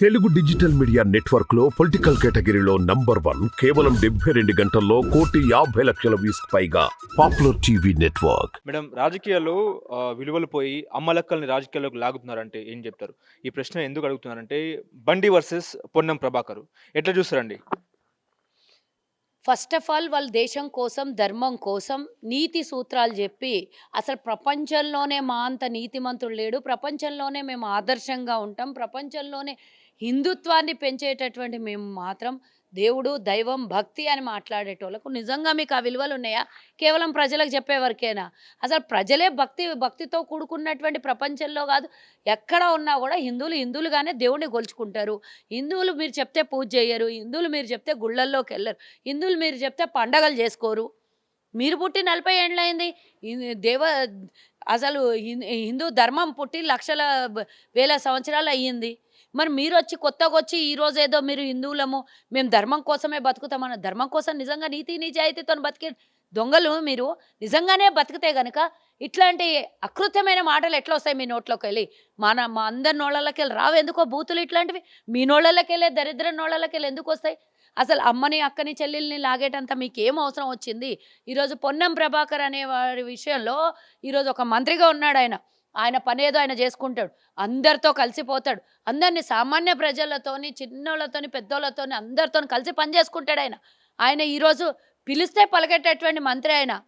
Telugu digital media నెట్వర్క్లో political కేటగిరీలో number one కేవలం డెబ్బై రెండు గంటల్లో కోటి యాభై లక్షల వ్యూస్ పైగా పాపులర్ టీవీ నెట్వర్క్. మేడం రాజకీయాల్లో ఆ, విలువలు పోయి అమ్మలక్కల్ని రాజకీయాల్లోకి లాగుతున్నారంటే ఏం చెప్తారు? ఈ ప్రశ్న ఎందుకు అడుగుతున్నారంటే బండి వర్సెస్ పొన్నం ప్రభాకర్. ఎట్లా చూస్తారండి? ఫస్ట్ ఆఫ్ ఆల్ వాళ్ళ దేశం కోసం ధర్మం కోసం నీతి సూత్రాలు చెప్పి అసలు ప్రపంచంలోనే మా అంత నీతిమంతుడు లేడు. ప్రపంచంలోనే మేము ఆదర్శంగా ఉంటాం. ప్రపంచంలోనే హిందుత్వాన్ని పెంచేటటువంటి మేము మాత్రం దేవుడు దైవం భక్తి అని మాట్లాడేటోళ్ళకు నిజంగా మీకు ఆ విలువలు ఉన్నాయా? కేవలం ప్రజలకు చెప్పే వరకేనా? అసలు ప్రజలే భక్తి భక్తితో కూడుకున్నటువంటి ప్రపంచంలో కాదు ఎక్కడ ఉన్నా కూడా హిందువులు హిందువులుగానే దేవుణ్ణి గొలుచుకుంటారు హిందువులు మీరు చెప్తే పూజ చేయరు హిందువులు మీరు చెప్తే గుళ్ళల్లోకి వెళ్ళరు హిందువులు మీరు చెప్తే పండగలు చేసుకోరు. మీరు పుట్టి నలభై ఏండ్లైంది దేవ అసలు హిం- హిందూ ధర్మం పుట్టి లక్షల వేల సంవత్సరాలు అయ్యింది. మరి మీరు వచ్చి కొత్తగా వచ్చి ఈ రోజు ఏదో మీరు హిందువులము మేము ధర్మం కోసమే బతుకుతామన్న ధర్మం కోసం నిజంగా నీతి నిజాయితీతో బతికే దొంగలు మీరు నిజంగానే బతికితే గనక ఇట్లాంటి అకృత్యమైన మాటలు ఎట్లా వస్తాయి మీ నోట్లోకి వెళ్ళి మన మా అందరి నోళ్ళకి వెళ్ళి రావు ఎందుకో బూతులు ఇట్లాంటివి? మీ నోళ్ళకి వెళ్ళే దరిద్ర నోళ్ళకి వెళ్ళి ఎందుకు వస్తాయి అసలు అమ్మని అక్కని చెల్లెల్ని లాగేటంత మీకు ఏం అవసరం వచ్చింది? ఈరోజు పొన్నం ప్రభాకర్ అనే వారి విషయంలో ఈరోజు ఒక మంత్రిగా ఉన్నాడు ఆయన ఆయన పనేదో ఆయన చేసుకుంటాడు. అందరితో కలిసిపోతాడు. అందరినీ సామాన్య ప్రజలతోని చిన్నోళ్ళతోని పెద్దోళ్ళతోని అందరితో కలిసి పని చేసుకుంటాడు ఆయన. ఆయన ఈరోజు పిలిస్తే పలకెట్టేటువంటి మంత్రి ఆయన.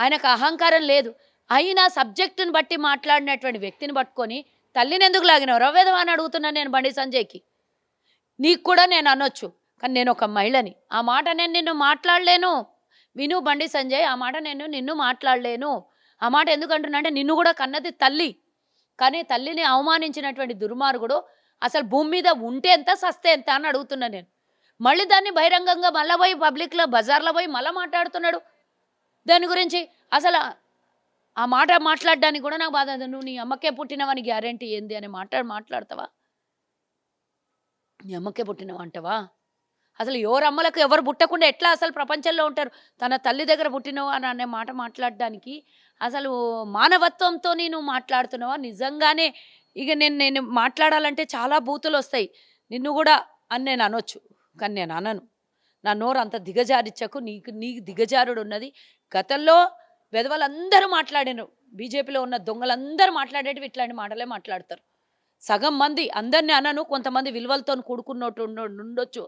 ఆయనకు అహంకారం లేదు. అయినా సబ్జెక్టుని బట్టి మాట్లాడినటువంటి వ్యక్తిని పట్టుకొని తల్లిని ఎందుకు లాగినావు? రవ్వేదం అని అడుగుతున్నాను నేను బండి సంజయ్కి. నీకు కూడా నేను అనొచ్చు. కానీ నేను ఒక మహిళని. ఆ మాట నేను నిన్ను మాట్లాడలేను. విను బండి సంజయ్ ఆ మాట నేను నిన్ను మాట్లాడలేను. ఆ మాట ఎందుకు అంటున్నా అంటే నిన్ను కూడా కన్నది తల్లి. కానీ తల్లిని అవమానించినటువంటి దుర్మార్గుడు అసలు భూమి మీద ఉంటే ఎంత సస్తే ఎంత అని అడుగుతున్నా నేను. మళ్ళీ దాన్ని బహిరంగంగా మళ్ళీ పోయి పబ్లిక్లో బజార్లో పోయి మళ్ళీ మాట్లాడుతున్నాడు. దాని గురించి అసలు ఆ మాట మాట్లాడడానికి కూడా నాకు బాధ నువ్వు నీ అమ్మకే పుట్టినవని గ్యారంటీ ఏంది అని మాట్లాడు మాట్లాడతావా? నీ అమ్మకే పుట్టినవా అంటవా? అసలు ఎవరు అమ్మలకు ఎవరు పుట్టకుండా ఎట్లా అసలు ప్రపంచంలో ఉంటారు? తన తల్లి దగ్గర పుట్టినవా అని అనే మాట మాట్లాడడానికి అసలు మానవత్వంతో నేను మాట్లాడుతున్నావా? నిజంగానే ఇక నేను నేను మాట్లాడాలంటే చాలా బూతులు వస్తాయి నిన్ను కూడా అని నేను అనొచ్చు. కానీ నేను అనను. నా నోరు అంత దిగజారిచ్చకు. నీకు నీకు దిగజారుడు ఉన్నది. గతంలో వెధవలందరూ మాట్లాడాను బీజేపీలో ఉన్న దొంగలందరూ మాట్లాడేటివి ఇట్లాంటి మాటలే మాట్లాడతారు. సగం మంది అందరినీ అనను. కొంతమంది విలువలతో కూడుకున్నట్టు ఉండొచ్చు.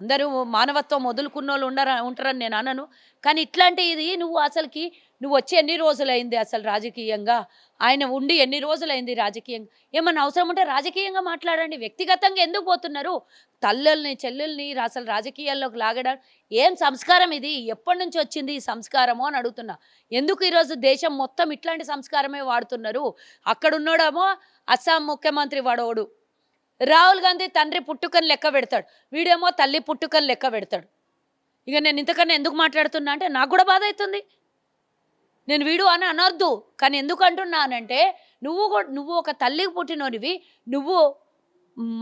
అందరూ మానవత్వం వదులుకున్నోళ్ళు ఉండరా ఉంటారని నేను అనను. కానీ ఇట్లాంటి ఇది నువ్వు అసలుకి నువ్వు వచ్చి ఎన్ని రోజులైంది అసలు రాజకీయంగా? ఆయన ఉండి ఎన్ని రోజులైంది రాజకీయంగా? ఏమన్నా అవసరం ఉంటే రాజకీయంగా మాట్లాడండి. వ్యక్తిగతంగా ఎందుకు పోతున్నారు? తల్లుల్ని చెల్లెల్ని అసలు రాజకీయాల్లోకి లాగడం ఏం సంస్కారం ఇది? ఎప్పటి నుంచి వచ్చింది ఈ సంస్కారము అని అడుగుతున్నా. ఎందుకు ఈరోజు దేశం మొత్తం ఇట్లాంటి సంస్కారమే వాడుతున్నారు? అక్కడున్నోడేమో అస్సాం ముఖ్యమంత్రి వాడోడు. రాహుల్ గాంధీ తండ్రి పుట్టుకని లెక్క పెడతాడు. వీడేమో తల్లి పుట్టుకని లెక్క పెడతాడు. ఇక నేను ఇంతకన్నా ఎందుకు మాట్లాడుతున్నా అంటే నాకు కూడా బాధ అవుతుంది. నేను వీడు అని అనొద్దు. కానీ ఎందుకు అంటున్నానంటే నువ్వు కూడా నువ్వు ఒక తల్లికి పుట్టినోనివి నువ్వు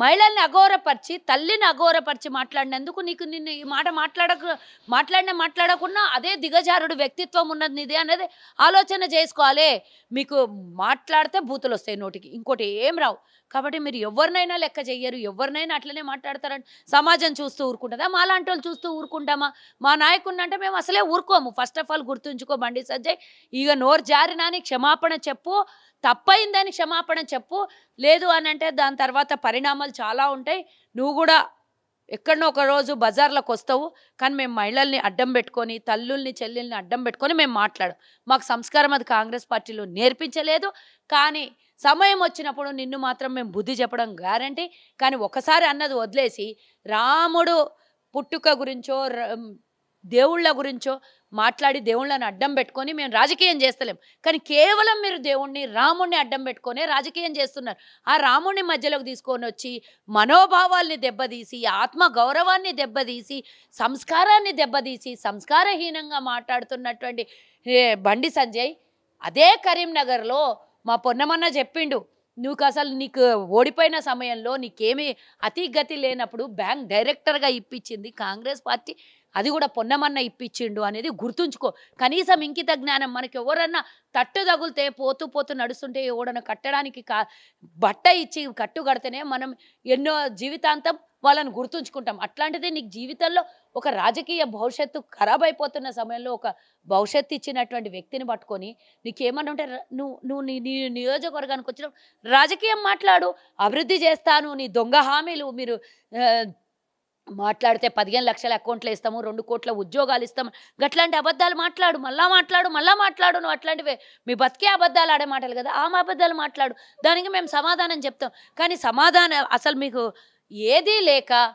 మహిళల్ని అఘోరపరిచి తల్లిని అఘోరపరిచి మాట్లాడినందుకు నీకు నిన్ను ఈ మాట మాట్లాడక మాట్లాడిన మాట్లాడకుండా అదే దిగజారుడు వ్యక్తిత్వం ఉన్నది నీది అనేది ఆలోచన చేసుకోవాలి. మీకు మాట్లాడితే బూతులు వస్తాయి నోటికి. ఇంకోటి ఏం రావు. కాబట్టి మీరు ఎవరినైనా లెక్క చెయ్యరు ఎవరినైనా అట్లనే మాట్లాడతారని సమాజం చూస్తూ ఊరుకుంటుందా? మా లాంటి వాళ్ళు చూస్తూ ఊరుకుంటామా? మా నాయకుడిని అంటే మేము అసలే ఊరుకోము. ఫస్ట్ ఆఫ్ ఆల్ గుర్తుంచుకో బండి సజ్జయ్ ఇక నోరు జారినాని క్షమాపణ చెప్పు తప్పైందని క్షమాపణ చెప్పు. లేదు అని అంటే దాని తర్వాత పరిణామం పరిణామాలు చాలా ఉంటాయి. నువ్వు కూడా ఎక్కడనో ఒకరోజు బజార్లోకి బజార్లకు వస్తావు. కానీ మేము మహిళల్ని అడ్డం పెట్టుకొని తల్లుల్ని చెల్లెల్ని అడ్డం పెట్టుకొని మేము మాట్లాడం మాకు సంస్కారం అది కాంగ్రెస్ పార్టీలో నేర్పించలేదు. కానీ సమయం వచ్చినప్పుడు నిన్ను మాత్రం మేము బుద్ధి చెప్పడం గ్యారంటీ కానీ ఒకసారి అన్నది వదిలేసి రాముడు పుట్టుక గురించో ర- దేవుళ్ళ గురించో మాట్లాడి దేవుళ్ళని అడ్డం పెట్టుకొని మేము రాజకీయం చేస్తలేం. కానీ కేవలం మీరు దేవుణ్ణి రాముణ్ణి అడ్డం పెట్టుకొని రాజకీయం చేస్తున్నారు. ఆ రాముణ్ణి మధ్యలోకి తీసుకొని వచ్చి మనోభావాల్ని దెబ్బతీసి ఆత్మ గౌరవాన్ని దెబ్బతీసి సంస్కారాన్ని దెబ్బతీసి సంస్కారహీనంగా మాట్లాడుతున్నటువంటి బండి సంజయ్ అదే కరీంనగర్లో మా పొన్నమన్న చెప్పిండు. నువ్వు అసలు నీకు ఓడిపోయిన సమయంలో నీకేమీ అతి గతి లేనప్పుడు బ్యాంక్ డైరెక్టర్గా ఇప్పించింది కాంగ్రెస్ పార్టీ. అది కూడా పొన్నమన్న ఇప్పించిండు అనేది గుర్తుంచుకో. కనీసం ఇంకిత జ్ఞానం మనకి ఎవరన్నా తట్టు తగులితే పోతూ పోతూ నడుస్తుంటే ఎవడన్నా కట్టడానికి కా బట్ట ఇచ్చి కట్టు కడితేనే మనం ఎన్నో జీవితాంతం వాళ్ళని గుర్తుంచుకుంటాం. అట్లాంటిది నీకు జీవితంలో ఒక రాజకీయ భవిష్యత్తు ఖరాబ్ అయిపోతున్న సమయంలో ఒక భవిష్యత్తు ఇచ్చినటువంటి వ్యక్తిని పట్టుకొని నీకేమన్నా ఉంటే నువ్వు నువ్వు నీ నీ నియోజకవర్గానికి వచ్చిన రాజకీయం మాట్లాడు అభివృద్ధి చేస్తాను నీ దొంగ హామీలు మీరు మాట్లాడితే పదిహేను లక్షల అకౌంట్లు ఇస్తాము రెండు కోట్ల ఉద్యోగాలు ఇస్తాము. గట్లాంటి అబద్ధాలు మాట్లాడు మళ్ళా మాట్లాడు మళ్ళా మాట్లాడు నువ్వు అట్లాంటివే. మీ బతికే అబద్ధాలు ఆడే మాటలు కదా ఆ అబద్ధాలు మాట్లాడు. దానికి మేము సమాధానం చెప్తాం. కానీ సమాధానం అసలు మీకు ఏదీ లేక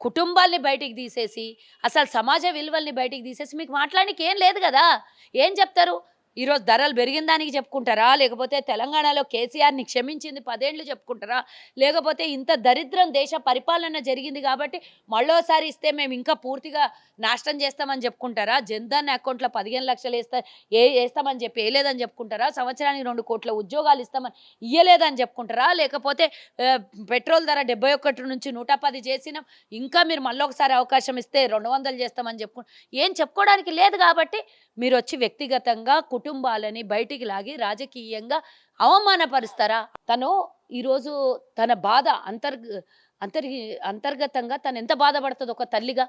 కుటుంబాల్ని బయటికి తీసేసి అసలు సమాజ విలువల్ని బయటికి తీసేసి మీకు మాట్లాడడానికి ఏం లేదు కదా. ఏం చెప్తారు? ఈరోజు ధరలు పెరిగిన దానికి చెప్పుకుంటారా? లేకపోతే తెలంగాణలో కేసీఆర్ని క్షమించింది పదేళ్ళు చెప్పుకుంటారా? లేకపోతే ఇంత దరిద్రం దేశ పరిపాలన జరిగింది కాబట్టి మళ్ళోసారి ఇస్తే మేము ఇంకా పూర్తిగా నాశనం చేస్తామని చెప్పుకుంటారా? జన్ధన్ అకౌంట్లో పదిహేను లక్షలు వేస్తా ఏ వేస్తామని చెప్పి వేయలేదని చెప్పుకుంటారా? సంవత్సరానికి రెండు కోట్ల ఉద్యోగాలు ఇస్తామని ఇయ్యలేదని చెప్పుకుంటారా? లేకపోతే పెట్రోల్ ధర డెబ్బై ఒకటి నుంచి నూట పది చేసినాం ఇంకా మీరు మళ్ళీ ఒకసారి అవకాశం ఇస్తే రెండు వందలు చేస్తామని చెప్పుకు ఏం చెప్పుకోవడానికి లేదు కాబట్టి మీరు వచ్చి వ్యక్తిగతంగా కుటుంబాలని బయటికి లాగి రాజకీయంగా అవమానపరుస్తారా? తను ఈరోజు తన బాధ అంతర్గ అంతర్ అంతర్గతంగా తను ఎంత బాధపడుతుంది ఒక తల్లిగా?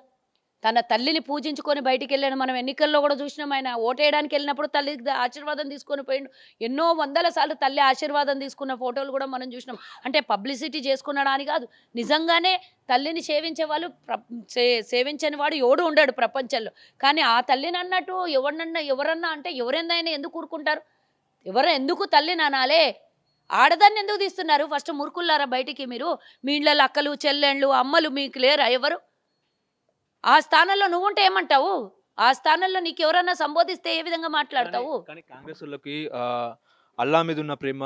తన తల్లిని పూజించుకొని బయటికి వెళ్ళాను మనం ఎన్నికల్లో కూడా చూసినాం ఆయన ఓటేయడానికి వెళ్ళినప్పుడు తల్లి ఆశీర్వాదం తీసుకొని పోయిండు. ఎన్నో వందల సార్లు తల్లి ఆశీర్వాదం తీసుకున్న ఫోటోలు కూడా మనం చూసినాం. అంటే పబ్లిసిటీ చేసుకున్నాడా అని కాదు. నిజంగానే తల్లిని సేవించే వాళ్ళు ప్ర సేవించని వాడు ఎవడు ఉండడు ప్రపంచంలో. కానీ ఆ తల్లిని అన్నట్టు ఎవరినన్నా ఎవరన్నా అంటే ఎవరెందైనా ఎందుకు ఊరుకుంటారు? ఎవరు ఎందుకు తల్లిని అనాలే ఆడదాన్ని ఎందుకు తీస్తున్నారు? ఫస్ట్ మురుకుల్లారా బయటికి మీరు? మీ ఇళ్ళలో అక్కలు చెల్లెళ్ళు అమ్మలు మీకు లేరా ఎవరు? ఆ స్థానంలో నువ్వు ఉంటే ఏమంటావు? ఆ స్థానంలో నీకు ఎవరన్నా సంబోధిస్తే ఏ విధంగా మాట్లాడతావు? కానీ- కాంగ్రెస్ వాళ్ళకి అల్లా మీద ఉన్న ప్రేమ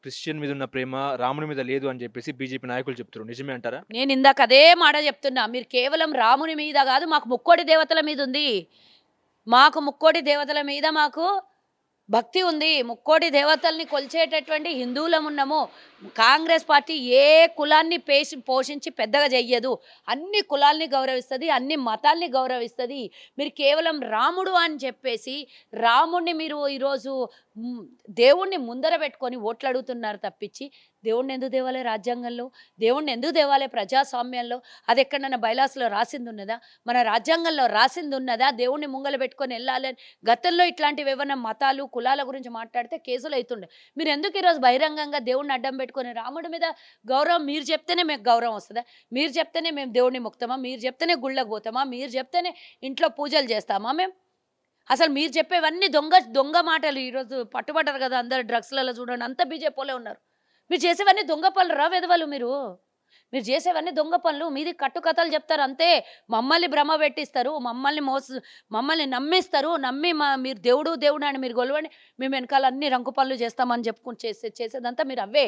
క్రిస్టియన్ మీద ఉన్న ప్రేమ రాముని మీద లేదు అని చెప్పేసి బీజేపీ నాయకులు చెప్తారు నిజమే అంటారా? నేను ఇందాక అదే మాట చెప్తున్నా. మీరు కేవలం రాముని మీద కాదు మాకు ముక్కోటి దేవతల మీద ఉంది మాకు ముక్కోటి దేవతల మీద మాకు భక్తి ఉంది. ముక్కోటి దేవతల్ని కొలిచేటటువంటి హిందువులం ఉన్నాము కాంగ్రెస్ పార్టీ ఏ కులాన్ని పేషి పోషించి పెద్దగా చెయ్యదు. అన్ని కులాల్ని గౌరవిస్తుంది అన్ని మతాల్ని గౌరవిస్తుంది. మీరు కేవలం రాముడు అని చెప్పేసి రాముడిని మీరు ఈరోజు దేవుణ్ణి ముందర పెట్టుకొని ఓట్లు అడుగుతున్నారు తప్పించి దేవుణ్ణి ఎందుకు దేవాలే రాజ్యాంగంలో? దేవుణ్ణి ఎందుకు దేవాలే ప్రజాస్వామ్యంలో? అది ఎక్కడన్నా బైలాసులో రాసింది ఉన్నదా మన రాజ్యాంగంలో రాసింది ఉన్నదా దేవుణ్ణి ముంగల పెట్టుకొని వెళ్ళాలని గతంలో ఇట్లాంటివి ఏమైనా మతాలు కులాల గురించి మాట్లాడితే కేసులు అవుతుండే. మీరు ఎందుకు ఈరోజు బహిరంగంగా దేవుణ్ణి అడ్డం పెట్టుకొని రాముడి మీద గౌరవం? మీరు చెప్తేనే మీకు గౌరవం వస్తుందా? మీరు చెప్తేనే మేము దేవుణ్ణి మొక్తామా మీరు చెప్తేనే గుళ్ళకు పోతామా? మీరు చెప్తేనే ఇంట్లో పూజలు చేస్తామా మేము? అసలు మీరు చెప్పేవన్నీ దొంగ దొంగ మాటలు. ఈరోజు పట్టుబడ్డారు కదా అందరు డ్రగ్స్లలో చూడండి. అంత బీజేపీలో ఉన్నారు. మీరు చేసేవన్నీ దొంగ పనులు రా వెదవలు మీరు. మీరు చేసేవన్నీ దొంగ పనులు మీది కట్టుకథలు చెప్తారు అంతే. మమ్మల్ని భ్రమ పెట్టిస్తారు మమ్మల్ని మోస మమ్మల్ని నమ్మిస్తారు నమ్మి మా మీరు దేవుడు దేవుడు అని మీరు గొలవండి. మేము వెనకాల అన్ని రంకు పనులు చేస్తామని చెప్పుకుని చేసే చేసేదంతా మీరు అవే.